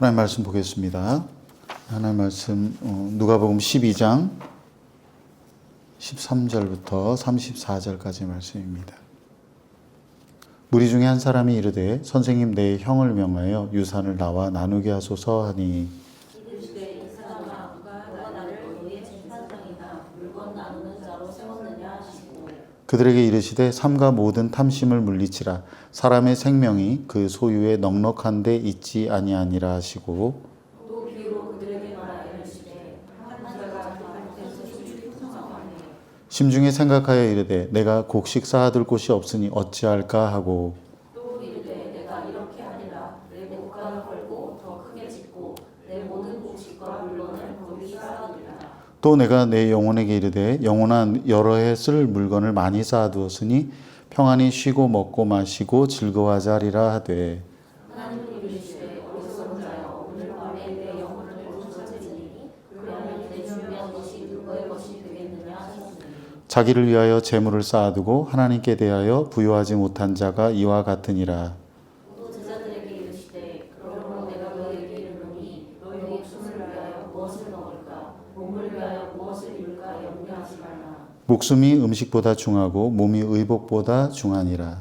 하나님 말씀 보겠습니다. 하나님 말씀 어, 누가복음 12장 13절부터 34절까지 말씀입니다. 무리 중에 한 사람이 이르되 선생님 내 형을 명하여 유산을 나와 나누게 하소서 하니 이르시되 이 사람아 누가 나를 너희의 재산장이나 물건 나누는 자로 세웠느냐 하시고 그들에게 이르시되 삼가 모든 탐심을 물리치라. 사람의 생명이 그 소유에 넉넉한 데 있지 아니하니라 하시고 심중에 생각하여 이르되 내가 곡식 쌓아둘 곳이 없으니 어찌할까 하고 또 내가 내 영혼에게 이르되 영혼아 여러 해 쓸 물건을 많이 쌓아두었으니 평안히 쉬고 먹고 마시고 즐거워하자 하리라 하되. 자기를 위하여 재물을 쌓아두고 하나님께 대하여 부여하지 못한 자가 이와 같으니라 또 제자들에게 이르시되 그러므로 내가 너희에게 이르노니 너희 목숨을 위하여 무엇을 먹을까 몸을 위하여 무엇을 입을까 염려하지 말라 목숨이 음식보다 중하고 몸이 의복보다 중하니라.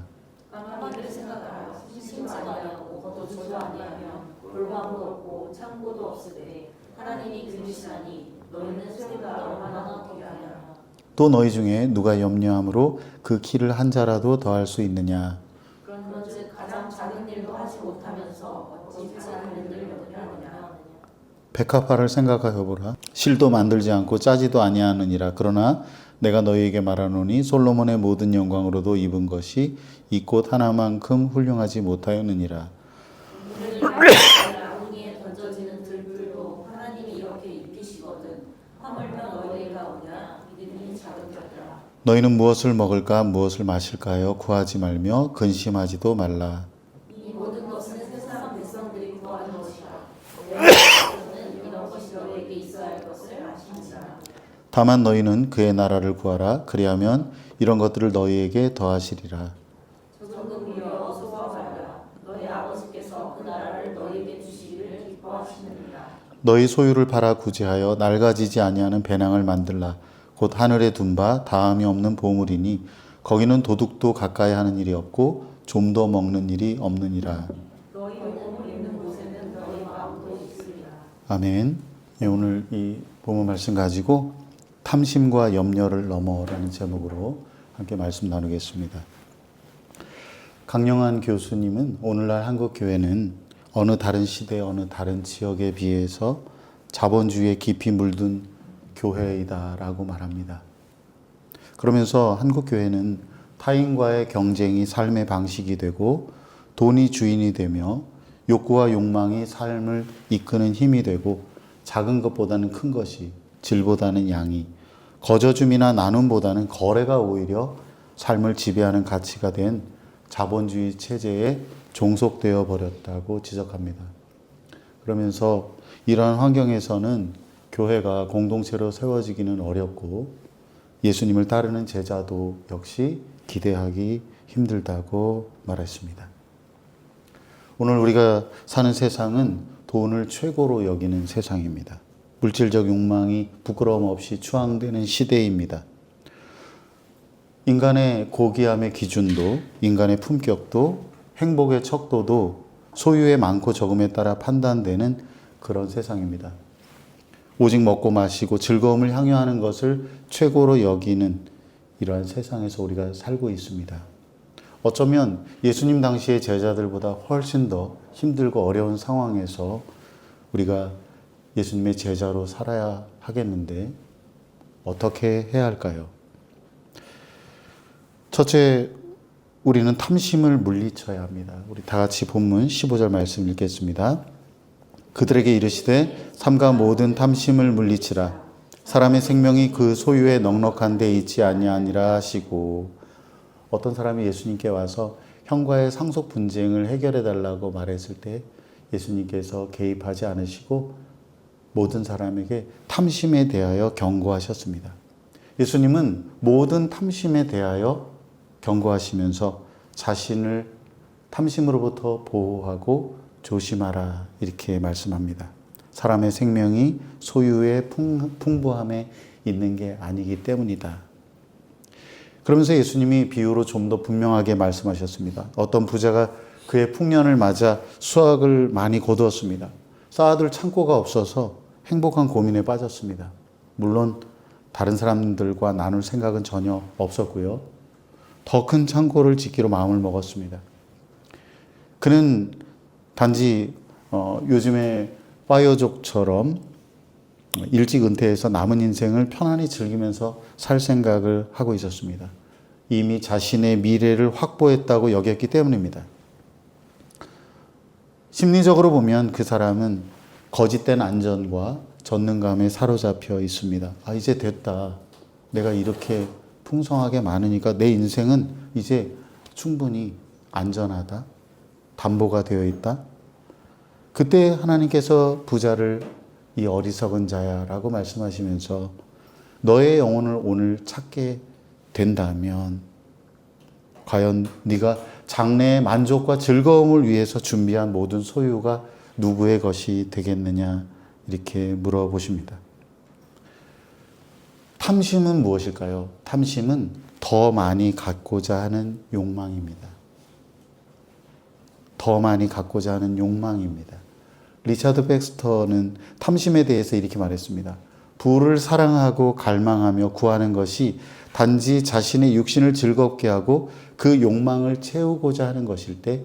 또 너희 중에 누가 염려함으로 그 키를 한 자라도 더할 수 있느냐? 백합화를 생각하여 보라. 실도 만들지 않고 짜지도 아니하느니라. 그러나 내가 너희에게 말하노니 솔로몬의 모든 영광으로도 입은 것이 이 꽃 하나만큼 훌륭하지 못하였느니라. 너희는 무엇을 먹을까 무엇을 마실까요? 구하지 말며 근심하지도 말라 다만 너희는 그의 나라를 구하라. 그리하면 이런 것들을 너희에게 더하시리라. 너희 그 너희 소유를 팔아 구제하여 낡아지지 아니하는 배낭을 만들라. 곧 하늘에 둔 바 다함이 없는 보물이니 거기는 도둑도 가까이 하는 일이 없고 좀도 먹는 일이 없느니라. 너희 몸을 있는 곳에는 너희 마음도 있으리라. 아멘. 예, 오늘 이 본문 말씀 가지고 탐심과 염려를 넘어라는 제목으로 함께 말씀 나누겠습니다 강영한 교수님은 오늘날 한국 교회는 어느 다른 시대 어느 다른 지역에 비해서 자본주의에 깊이 물든 교회이다라고 말합니다. 그러면서 한국 교회는 타인과의 경쟁이 삶의 방식이 되고 돈이 주인이 되며 욕구와 욕망이 삶을 이끄는 힘이 되고 작은 것보다는 큰 것이 질보다는 양이 거저줌이나 나눔보다는 거래가 오히려 삶을 지배하는 가치가 된 자본주의 체제에 종속되어 버렸다고 지적합니다. 그러면서 이러한 환경에서는 교회가 공동체로 세워지기는 어렵고 예수님을 따르는 제자도 역시 기대하기 힘들다고 말했습니다. 오늘 우리가 사는 세상은 돈을 최고로 여기는 세상입니다. 물질적 욕망이 부끄러움 없이 추앙되는 시대입니다. 인간의 고귀함의 기준도, 인간의 품격도, 행복의 척도도 소유의 많고 적음에 따라 판단되는 그런 세상입니다. 오직 먹고 마시고 즐거움을 향유하는 것을 최고로 여기는 이러한 세상에서 우리가 살고 있습니다. 어쩌면 예수님 당시의 제자들보다 훨씬 더 힘들고 어려운 상황에서 우리가 예수님의 제자로 살아야 하겠는데 어떻게 해야 할까요? 첫째, 우리는 탐심을 물리쳐야 합니다. 우리 다 같이 본문 15절 말씀 읽겠습니다. 그들에게 이르시되 삼가 모든 탐심을 물리치라 사람의 생명이 그 소유에 넉넉한 데 있지 아니하니라 하시고 어떤 사람이 예수님께 와서 형과의 상속 분쟁을 해결해 달라고 말했을 때 예수님께서 개입하지 않으시고 모든 사람에게 탐심에 대하여 경고하셨습니다. 예수님은 모든 탐심에 대하여 경고하시면서 자신을 탐심으로부터 보호하고 조심하라 이렇게 말씀합니다. 사람의 생명이 소유의 풍, 풍부함에 있는 게 아니기 때문이다. 그러면서 예수님이 비유로 좀 더 분명하게 말씀하셨습니다. 어떤 부자가 그의 풍년을 맞아 수확을 많이 거두었습니다. 쌓아둘 창고가 없어서 행복한 고민에 빠졌습니다. 물론 다른 사람들과 나눌 생각은 전혀 없었고요. 더 큰 창고를 짓기로 마음을 먹었습니다. 그는 단지 어, 요즘에 파이어족처럼 일찍 은퇴해서 남은 인생을 편안히 즐기면서 살 생각을 하고 있었습니다. 이미 자신의 미래를 확보했다고 여겼기 때문입니다. 심리적으로 보면 그 사람은 거짓된 안전과 전능감에 사로잡혀 있습니다. 아, 이제 됐다. 내가 이렇게 풍성하게 많으니까 내 인생은 이제 충분히 안전하다. 담보가 되어 있다. 그때 하나님께서 부자를 이 어리석은 자야라고 말씀하시면서 너의 영혼을 오늘 찾게 된다면 과연 네가 장래의 만족과 즐거움을 위해서 준비한 모든 소유가 누구의 것이 되겠느냐 이렇게 물어보십니다. 탐심은 무엇일까요? 탐심은 더 많이 갖고자 하는 욕망입니다. 더 많이 갖고자 하는 욕망입니다. 리차드 백스터는 탐심에 대해서 이렇게 말했습니다. 부를 사랑하고 갈망하며 구하는 것이 단지 자신의 육신을 즐겁게 하고 그 욕망을 채우고자 하는 것일 때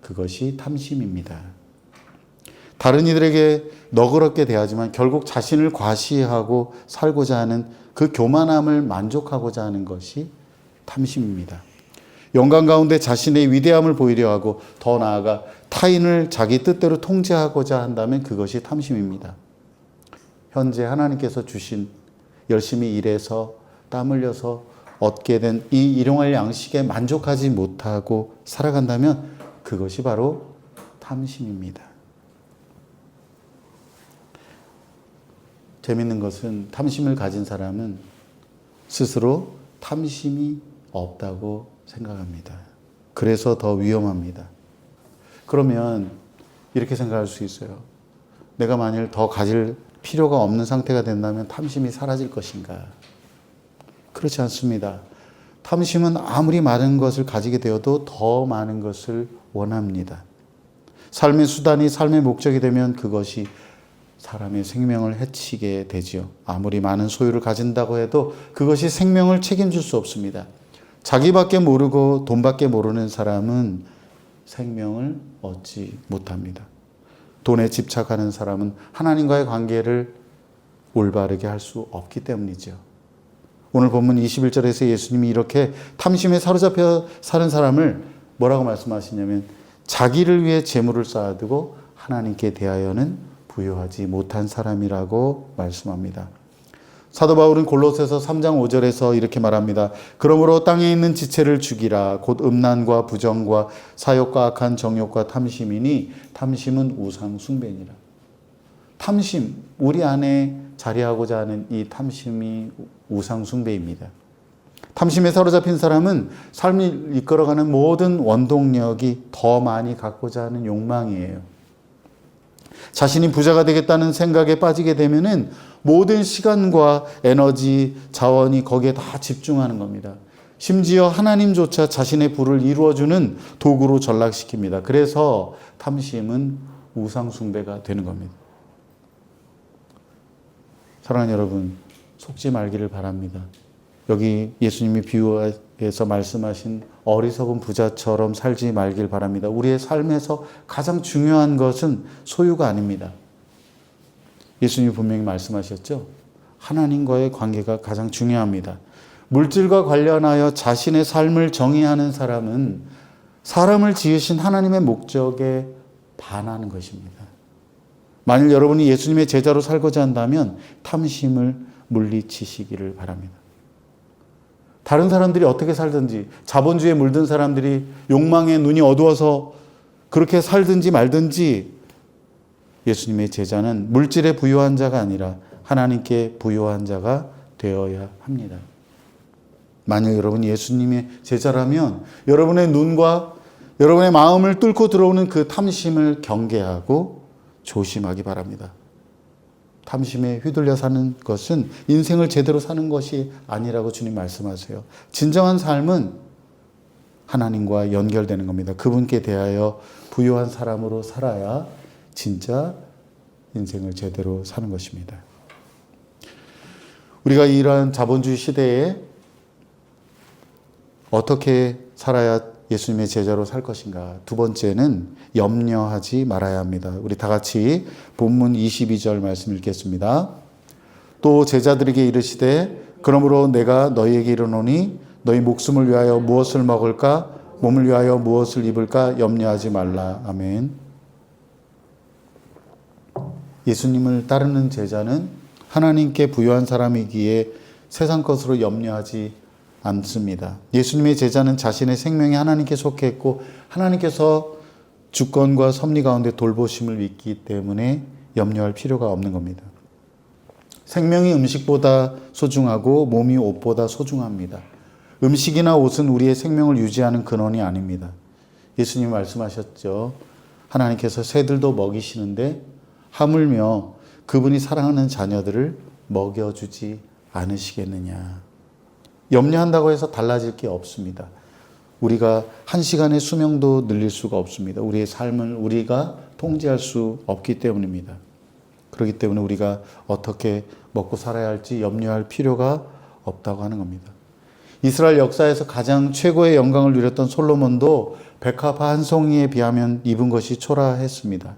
그것이 탐심입니다. 다른 이들에게 너그럽게 대하지만 결국 자신을 과시하고 살고자 하는 그 교만함을 만족하고자 하는 것이 탐심입니다. 영광 가운데 자신의 위대함을 보이려 하고 더 나아가 타인을 자기 뜻대로 통제하고자 한다면 그것이 탐심입니다. 현재 하나님께서 주신 열심히 일해서 땀 흘려서 얻게 된 이 일용할 양식에 만족하지 못하고 살아간다면 그것이 바로 탐심입니다. 재밌는 것은 탐심을 가진 사람은 스스로 탐심이 없다고 생각합니다. 그래서 더 위험합니다. 그러면 이렇게 생각할 수 있어요. 내가 만일 더 가질 필요가 없는 상태가 된다면 탐심이 사라질 것인가? 그렇지 않습니다. 탐심은 아무리 많은 것을 가지게 되어도 더 많은 것을 원합니다. 삶의 수단이 삶의 목적이 되면 그것이 사람의 생명을 해치게 되지요. 아무리 많은 소유를 가진다고 해도 그것이 생명을 책임질 수 없습니다. 자기밖에 모르고 돈밖에 모르는 사람은 생명을 얻지 못합니다. 돈에 집착하는 사람은 하나님과의 관계를 올바르게 할 수 없기 때문이죠. 오늘 본문 21절에서 예수님이 이렇게 탐심에 사로잡혀 사는 사람을 뭐라고 말씀하시냐면 자기를 위해 재물을 쌓아두고 하나님께 대하여는 부여하지 못한 사람이라고 말씀합니다. 사도 바울은 골로새서 3장 5절에서 이렇게 말합니다. 그러므로 땅에 있는 지체를 죽이라 곧 음란과 부정과 사욕과 악한 정욕과 탐심이니 탐심은 우상 숭배니라. 탐심 우리 안에 자리하고자 하는 이 탐심이 우상 숭배입니다. 탐심에 사로잡힌 사람은 삶을 이끌어가는 모든 원동력이 더 많이 갖고자 하는 욕망이에요. 자신이 부자가 되겠다는 생각에 빠지게 되면은 모든 시간과 에너지, 자원이 거기에 다 집중하는 겁니다. 심지어 하나님조차 자신의 부를 이루어주는 도구로 전락시킵니다. 그래서 탐심은 우상숭배가 되는 겁니다. 사랑하는 여러분, 속지 말기를 바랍니다. 여기 예수님이 비유에서 말씀하신 어리석은 부자처럼 살지 말길 바랍니다. 우리의 삶에서 가장 중요한 것은 소유가 아닙니다. 예수님이 분명히 말씀하셨죠. 하나님과의 관계가 가장 중요합니다. 물질과 관련하여 자신의 삶을 정의하는 사람은 사람을 지으신 하나님의 목적에 반하는 것입니다. 만일 여러분이 예수님의 제자로 살고자 한다면 탐심을 물리치시기를 바랍니다. 다른 사람들이 어떻게 살든지 자본주의에 물든 사람들이 욕망에 눈이 어두워서 그렇게 살든지 말든지 예수님의 제자는 물질에 부유한 자가 아니라 하나님께 부유한 자가 되어야 합니다. 만약 여러분이 예수님의 제자라면 여러분의 눈과 여러분의 마음을 뚫고 들어오는 그 탐심을 경계하고 조심하기 바랍니다. 탐심에 휘둘려 사는 것은 인생을 제대로 사는 것이 아니라고 주님 말씀하세요. 진정한 삶은 하나님과 연결되는 겁니다. 그분께 대하여 부유한 사람으로 살아야 진짜 인생을 제대로 사는 것입니다. 우리가 이러한 자본주의 시대에 어떻게 살아야 예수님의 제자로 살 것인가? 두 번째는 염려하지 말아야 합니다. 우리 다 같이 본문 22절 말씀 읽겠습니다. 또 제자들에게 이르시되 그러므로 내가 너희에게 이르노니 너희 목숨을 위하여 무엇을 먹을까 몸을 위하여 무엇을 입을까 염려하지 말라. 아멘. 예수님을 따르는 제자는 하나님께 부유한 사람이기에 세상 것으로 염려하지 않습니다. 예수님의 제자는 자신의 생명이 하나님께 속했고 하나님께서 주권과 섭리 가운데 돌보심을 믿기 때문에 염려할 필요가 없는 겁니다. 생명이 음식보다 소중하고 몸이 옷보다 소중합니다. 음식이나 옷은 우리의 생명을 유지하는 근원이 아닙니다. 예수님 말씀하셨죠. 하나님께서 새들도 먹이시는데 하물며 그분이 사랑하는 자녀들을 먹여주지 않으시겠느냐. 염려한다고 해서 달라질 게 없습니다. 우리가 한 시간의 수명도 늘릴 수가 없습니다. 우리의 삶을 우리가 통제할 수 없기 때문입니다. 그렇기 때문에 우리가 어떻게 먹고 살아야 할지 염려할 필요가 없다고 하는 겁니다. 이스라엘 역사에서 가장 최고의 영광을 누렸던 솔로몬도 백합화 한 송이에 비하면 입은 것이 초라했습니다.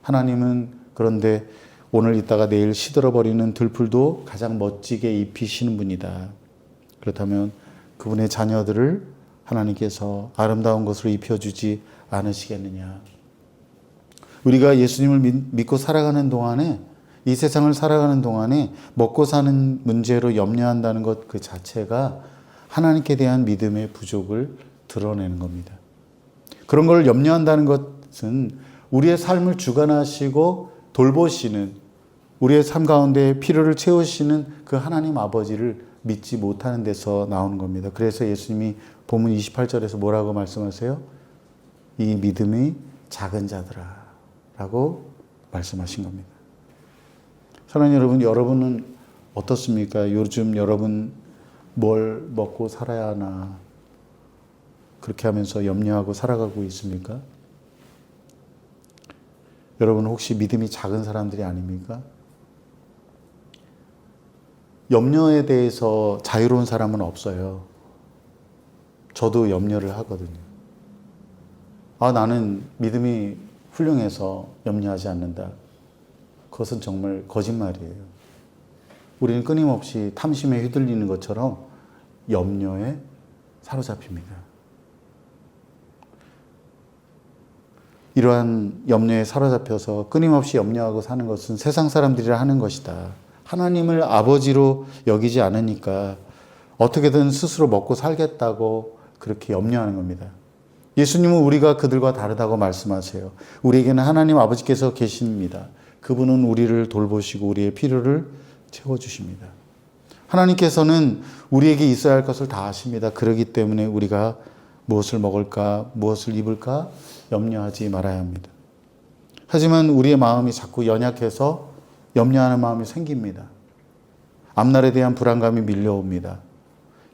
하나님은 그런데 오늘 있다가 내일 시들어 버리는 들풀도 가장 멋지게 입히시는 분이다. 그렇다면 그분의 자녀들을 하나님께서 아름다운 것으로 입혀주지 않으시겠느냐. 우리가 예수님을 믿고 살아가는 동안에 이 세상을 살아가는 동안에 먹고 사는 문제로 염려한다는 것 그 자체가 하나님께 대한 믿음의 부족을 드러내는 겁니다. 그런 걸 염려한다는 것은 우리의 삶을 주관하시고 돌보시는 우리의 삶 가운데 필요를 채우시는 그 하나님 아버지를 믿지 못하는 데서 나오는 겁니다. 그래서 예수님이 본문 28절에서 뭐라고 말씀하세요? 이 믿음이 작은 자들아 라고 말씀하신 겁니다. 사랑하는 여러분, 여러분은 어떻습니까? 요즘 여러분 뭘 먹고 살아야 하나 그렇게 하면서 염려하고 살아가고 있습니까? 여러분 혹시 믿음이 작은 사람들이 아닙니까? 염려에 대해서 자유로운 사람은 없어요. 저도 염려를 하거든요. 아, 나는 믿음이 훌륭해서 염려하지 않는다. 그것은 정말 거짓말이에요. 우리는 끊임없이 탐심에 휘둘리는 것처럼 염려에 사로잡힙니다. 이러한 염려에 사로잡혀서 끊임없이 염려하고 사는 것은 세상 사람들이라 하는 것이다. 하나님을 아버지로 여기지 않으니까 어떻게든 스스로 먹고 살겠다고 그렇게 염려하는 겁니다. 예수님은 우리가 그들과 다르다고 말씀하세요. 우리에게는 하나님 아버지께서 계십니다. 그분은 우리를 돌보시고 우리의 필요를 채워주십니다. 하나님께서는 우리에게 있어야 할 것을 다 아십니다. 그러기 때문에 우리가 무엇을 먹을까, 무엇을 입을까 염려하지 말아야 합니다. 하지만 우리의 마음이 자꾸 연약해서 염려하는 마음이 생깁니다. 앞날에 대한 불안감이 밀려옵니다.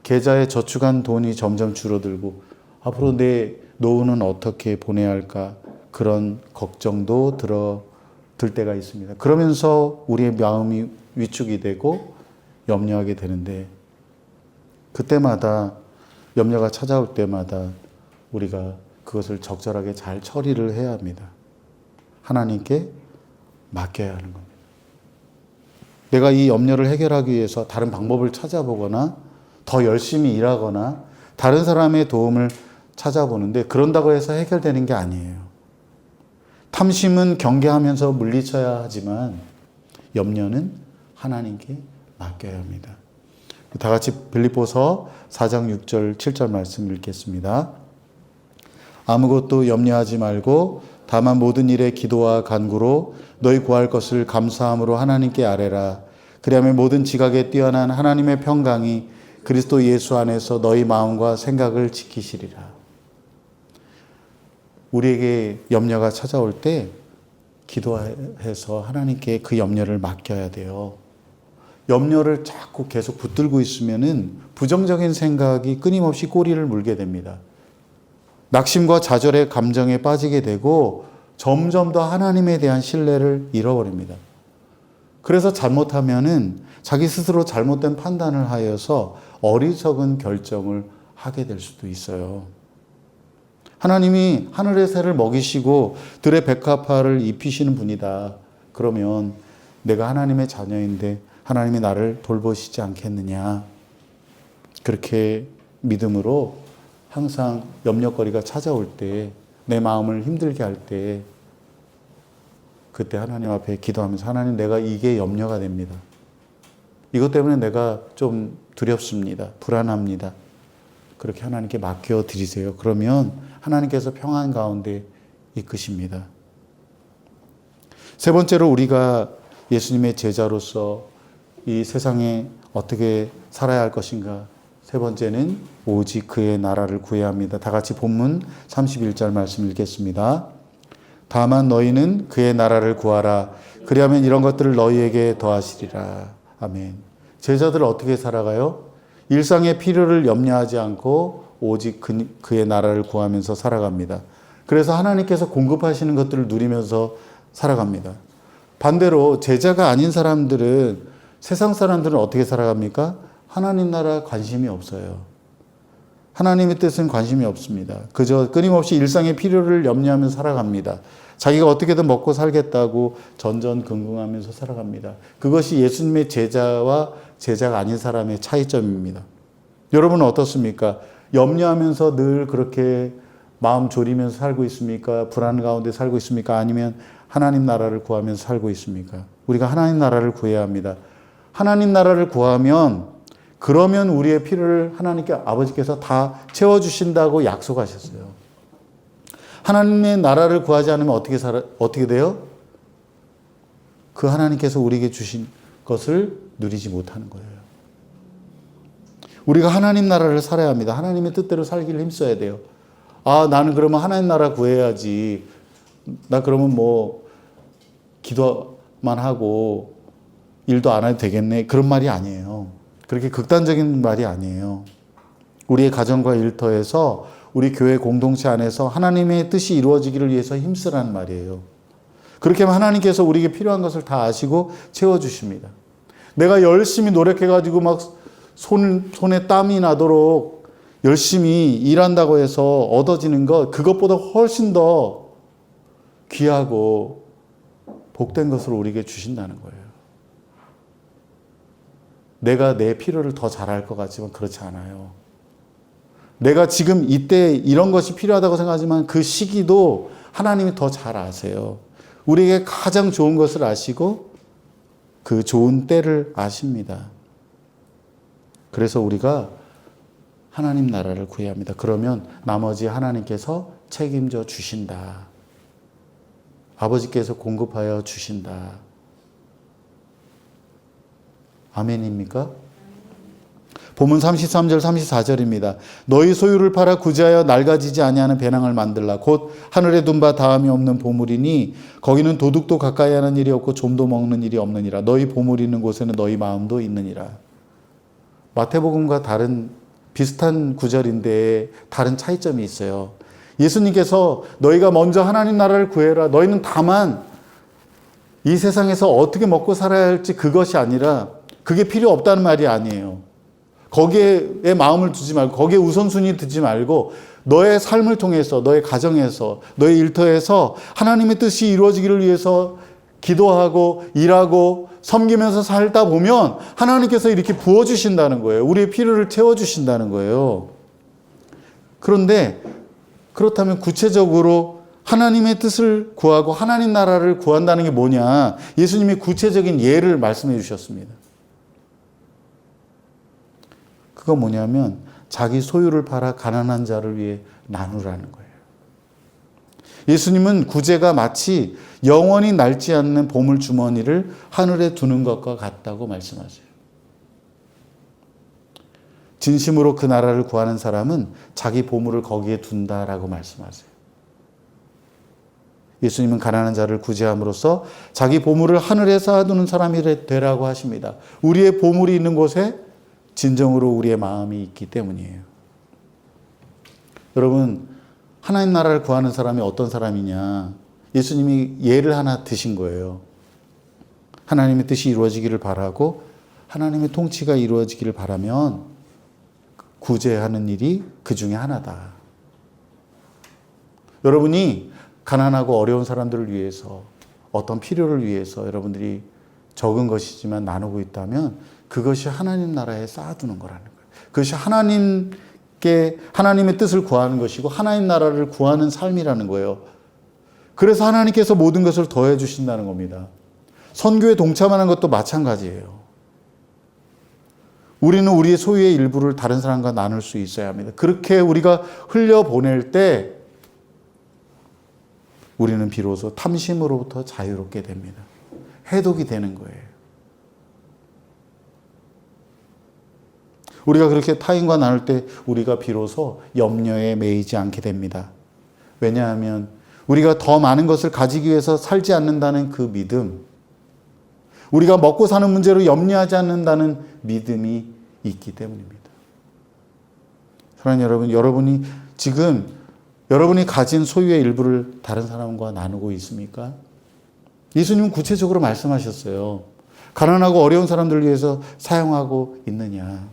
계좌에 저축한 돈이 점점 줄어들고 앞으로 내 노후는 어떻게 보내야 할까 그런 걱정도 들어 들 때가 있습니다. 그러면서 우리의 마음이 위축이 되고 염려하게 되는데 그때마다 염려가 찾아올 때마다 우리가 그것을 적절하게 잘 처리를 해야 합니다. 하나님께 맡겨야 하는 겁니다. 내가 이 염려를 해결하기 위해서 다른 방법을 찾아보거나 더 열심히 일하거나 다른 사람의 도움을 찾아보는데 그런다고 해서 해결되는 게 아니에요. 탐심은 경계하면서 물리쳐야 하지만 염려는 하나님께 맡겨야 합니다. 다 같이 빌립보서 4장 6절 7절 말씀 읽겠습니다. 아무것도 염려하지 말고 다만 모든 일에 기도와 간구로 너희 구할 것을 감사함으로 하나님께 아뢰라. 그리하면 모든 지각에 뛰어난 하나님의 평강이 그리스도 예수 안에서 너희 마음과 생각을 지키시리라. 우리에게 염려가 찾아올 때 기도해서 하나님께 그 염려를 맡겨야 돼요. 염려를 자꾸 계속 붙들고 있으면은 부정적인 생각이 끊임없이 꼬리를 물게 됩니다. 낙심과 좌절의 감정에 빠지게 되고 점점 더 하나님에 대한 신뢰를 잃어버립니다. 그래서 잘못하면은 자기 스스로 잘못된 판단을 하여서 어리석은 결정을 하게 될 수도 있어요. 하나님이 하늘의 새를 먹이시고 들의 백합화를 입히시는 분이다. 그러면 내가 하나님의 자녀인데 하나님이 나를 돌보시지 않겠느냐. 그렇게 믿음으로 항상 염려거리가 찾아올 때, 내 마음을 힘들게 할 때, 그때 하나님 앞에 기도하면서 하나님 내가 이게 염려가 됩니다. 이것 때문에 내가 좀 두렵습니다. 불안합니다. 그렇게 하나님께 맡겨 드리세요. 그러면 하나님께서 평안 가운데 이끄십니다. 세 번째로 우리가 예수님의 제자로서 이 세상에 어떻게 살아야 할 것인가? 세 번째는 오직 그의 나라를 구해야 합니다. 다 같이 본문 31절 말씀 읽겠습니다. 다만 너희는 그의 나라를 구하라. 그리하면 이런 것들을 너희에게 더하시리라. 아멘. 제자들 어떻게 살아가요? 일상의 필요를 염려하지 않고 오직 그, 그의 나라를 구하면서 살아갑니다. 그래서 하나님께서 공급하시는 것들을 누리면서 살아갑니다. 반대로 제자가 아닌 사람들은 세상 사람들은 어떻게 살아갑니까? 하나님 나라 관심이 없어요. 하나님의 뜻은 관심이 없습니다. 그저 끊임없이 일상의 필요를 염려하면서 살아갑니다. 자기가 어떻게든 먹고 살겠다고 전전긍긍하면서 살아갑니다. 그것이 예수님의 제자와 제자가 아닌 사람의 차이점입니다. 여러분은 어떻습니까? 염려하면서 늘 그렇게 마음 졸이면서 살고 있습니까? 불안 가운데 살고 있습니까? 아니면 하나님 나라를 구하면서 살고 있습니까? 우리가 하나님 나라를 구해야 합니다. 하나님 나라를 구하면 그러면 우리의 필요를 하나님께 아버지께서 다 채워주신다고 약속하셨어요. 하나님의 나라를 구하지 않으면 어떻게 살아, 어떻게 돼요? 그 하나님께서 우리에게 주신 것을 누리지 못하는 거예요. 우리가 하나님 나라를 살아야 합니다. 하나님의 뜻대로 살기를 힘써야 돼요. 아, 나는 그러면 하나님 나라 구해야지. 나 그러면 뭐, 기도만 하고, 일도 안 해도 되겠네. 그런 말이 아니에요. 그렇게 극단적인 말이 아니에요. 우리의 가정과 일터에서 우리 교회 공동체 안에서 하나님의 뜻이 이루어지기를 위해서 힘쓰라는 말이에요. 그렇게 하면 하나님께서 우리에게 필요한 것을 다 아시고 채워주십니다. 내가 열심히 노력해가지고 막 손, 손에 땀이 나도록 열심히 일한다고 해서 얻어지는 것, 그것보다 훨씬 더 귀하고 복된 것을 우리에게 주신다는 거예요. 내가 내 필요를 더 잘할 것 같지만 그렇지 않아요. 내가 지금 이때 이런 것이 필요하다고 생각하지만 그 시기도 하나님이 더 잘 아세요. 우리에게 가장 좋은 것을 아시고 그 좋은 때를 아십니다. 그래서 우리가 하나님 나라를 구해야 합니다. 그러면 나머지 하나님께서 책임져 주신다. 아버지께서 공급하여 주신다. 아멘입니까? 본문 33절 34절입니다. 너희 소유를 팔아 구제하여 낡아지지 아니하는 배낭을 만들라. 곧 하늘에 둔 바 다함이 없는 보물이니 거기는 도둑도 가까이 하는 일이 없고 좀도 먹는 일이 없느니라. 너희 보물 있는 곳에는 너희 마음도 있느니라. 마태복음과 다른 비슷한 구절인데 다른 차이점이 있어요. 예수님께서 너희가 먼저 하나님 나라를 구해라. 너희는 다만 이 세상에서 어떻게 먹고 살아야 할지 그것이 아니라 그게 필요 없다는 말이 아니에요. 거기에 마음을 두지 말고 거기에 우선순위 두지 말고 너의 삶을 통해서 너의 가정에서 너의 일터에서 하나님의 뜻이 이루어지기를 위해서 기도하고 일하고 섬기면서 살다 보면 하나님께서 이렇게 부어 주신다는 거예요. 우리의 필요를 채워 주신다는 거예요. 그런데 그렇다면 구체적으로 하나님의 뜻을 구하고 하나님 나라를 구한다는 게 뭐냐? 예수님이 구체적인 예를 말씀해 주셨습니다. 그거 뭐냐면 자기 소유를 팔아 가난한 자를 위해 나누라는 거예요. 예수님은 구제가 마치 영원히 낡지 않는 보물 주머니를 하늘에 두는 것과 같다고 말씀하세요. 진심으로 그 나라를 구하는 사람은 자기 보물을 거기에 둔다라고 말씀하세요. 예수님은 가난한 자를 구제함으로써 자기 보물을 하늘에 쌓아두는 사람이 되라고 하십니다. 우리의 보물이 있는 곳에 진정으로 우리의 마음이 있기 때문이에요. 여러분, 하나님 나라를 구하는 사람이 어떤 사람이냐? 예수님이 예를 하나 드신 거예요. 하나님의 뜻이 이루어지기를 바라고 하나님의 통치가 이루어지기를 바라면 구제하는 일이 그 중에 하나다. 여러분이 가난하고 어려운 사람들을 위해서 어떤 필요를 위해서 여러분들이 적은 것이지만 나누고 있다면 그것이 하나님 나라에 쌓아두는 거라는 거예요. 그것이 하나님께 하나님의 뜻을 구하는 것이고 하나님 나라를 구하는 삶이라는 거예요. 그래서 하나님께서 모든 것을 더해 주신다는 겁니다. 선교에 동참하는 것도 마찬가지예요. 우리는 우리의 소유의 일부를 다른 사람과 나눌 수 있어야 합니다. 그렇게 우리가 흘려보낼 때 우리는 비로소 탐심으로부터 자유롭게 됩니다. 해독이 되는 거예요. 우리가 그렇게 타인과 나눌 때 우리가 비로소 염려에 매이지 않게 됩니다. 왜냐하면 우리가 더 많은 것을 가지기 위해서 살지 않는다는 그 믿음, 우리가 먹고 사는 문제로 염려하지 않는다는 믿음이 있기 때문입니다. 사랑하는 여러분, 여러분이 지금 여러분이 가진 소유의 일부를 다른 사람과 나누고 있습니까? 예수님은 구체적으로 말씀하셨어요. 가난하고 어려운 사람들을 위해서 사용하고 있느냐.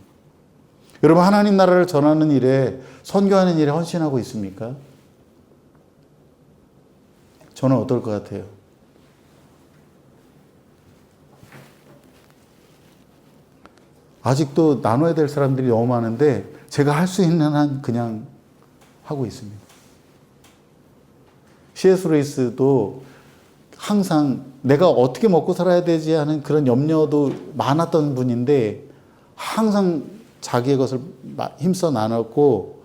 여러분, 하나님 나라를 전하는 일에, 선교하는 일에 헌신하고 있습니까? 저는 어떨 것 같아요? 아직도 나눠야 될 사람들이 너무 많은데, 제가 할 수 있는 한 그냥 하고 있습니다. C.S. 루이스도 항상 내가 어떻게 먹고 살아야 되지 하는 그런 염려도 많았던 분인데 항상 자기의 것을 힘써 나눴고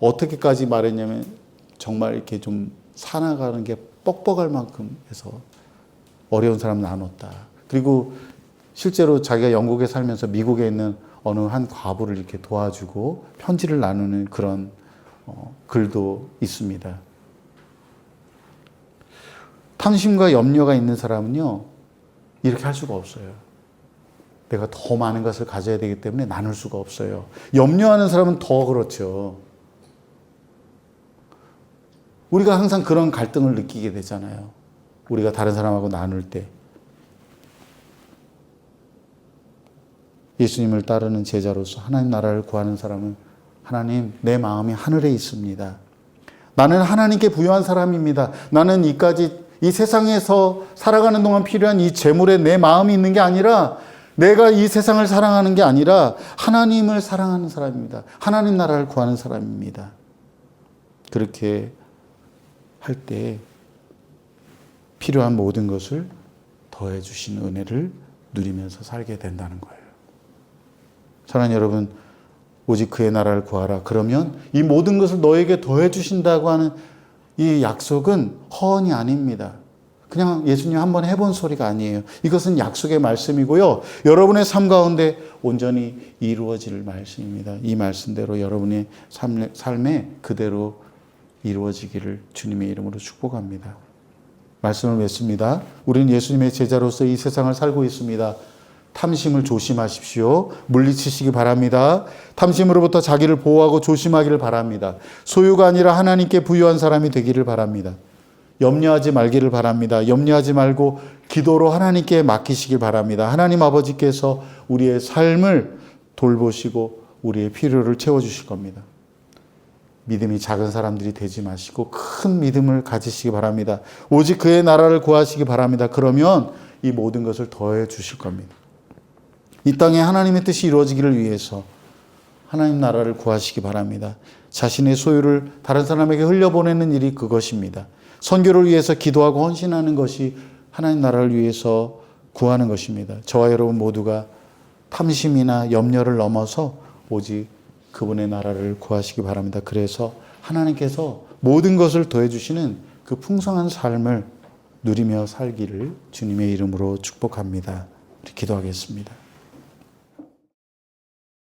어떻게까지 말했냐면 정말 이렇게 좀 살아가는 게 뻑뻑할 만큼 해서 어려운 사람 나눴다. 그리고 실제로 자기가 영국에 살면서 미국에 있는 어느 한 과부를 이렇게 도와주고 편지를 나누는 그런 어, 글도 있습니다. 탐심과 염려가 있는 사람은요, 이렇게 할 수가 없어요. 내가 더 많은 것을 가져야 되기 때문에 나눌 수가 없어요. 염려하는 사람은 더 그렇죠. 우리가 항상 그런 갈등을 느끼게 되잖아요. 우리가 다른 사람하고 나눌 때. 예수님을 따르는 제자로서 하나님 나라를 구하는 사람은 하나님, 내 마음이 하늘에 있습니다. 나는 하나님께 부여한 사람입니다. 나는 이까지 이 세상에서 살아가는 동안 필요한 이 재물에 내 마음이 있는 게 아니라 내가 이 세상을 사랑하는 게 아니라 하나님을 사랑하는 사람입니다. 하나님 나라를 구하는 사람입니다. 그렇게 할 때 필요한 모든 것을 더해 주신 은혜를 누리면서 살게 된다는 거예요. 사랑하는 여러분, 오직 그의 나라를 구하라. 그러면 이 모든 것을 너에게 더해 주신다고 하는 이 약속은 허언이 아닙니다. 그냥 예수님 한번 해본 소리가 아니에요. 이것은 약속의 말씀이고요. 여러분의 삶 가운데 온전히 이루어질 말씀입니다. 이 말씀대로 여러분의 삶에 그대로 이루어지기를 주님의 이름으로 축복합니다. 말씀을 맺습니다. 우리는 예수님의 제자로서 이 세상을 살고 있습니다. 탐심을 조심하십시오. 물리치시기 바랍니다. 탐심으로부터 자기를 보호하고 조심하기를 바랍니다. 소유가 아니라 하나님께 부유한 사람이 되기를 바랍니다. 염려하지 말기를 바랍니다. 염려하지 말고 기도로 하나님께 맡기시길 바랍니다. 하나님 아버지께서 우리의 삶을 돌보시고 우리의 필요를 채워주실 겁니다. 믿음이 작은 사람들이 되지 마시고 큰 믿음을 가지시기 바랍니다. 오직 그의 나라를 구하시기 바랍니다. 그러면 이 모든 것을 더해 주실 겁니다. 이 땅에 하나님의 뜻이 이루어지기를 위해서 하나님 나라를 구하시기 바랍니다. 자신의 소유를 다른 사람에게 흘려보내는 일이 그것입니다. 선교를 위해서 기도하고 헌신하는 것이 하나님 나라를 위해서 구하는 것입니다. 저와 여러분 모두가 탐심이나 염려를 넘어서 오직 그분의 나라를 구하시기 바랍니다. 그래서 하나님께서 모든 것을 더해주시는 그 풍성한 삶을 누리며 살기를 주님의 이름으로 축복합니다. 기도하겠습니다.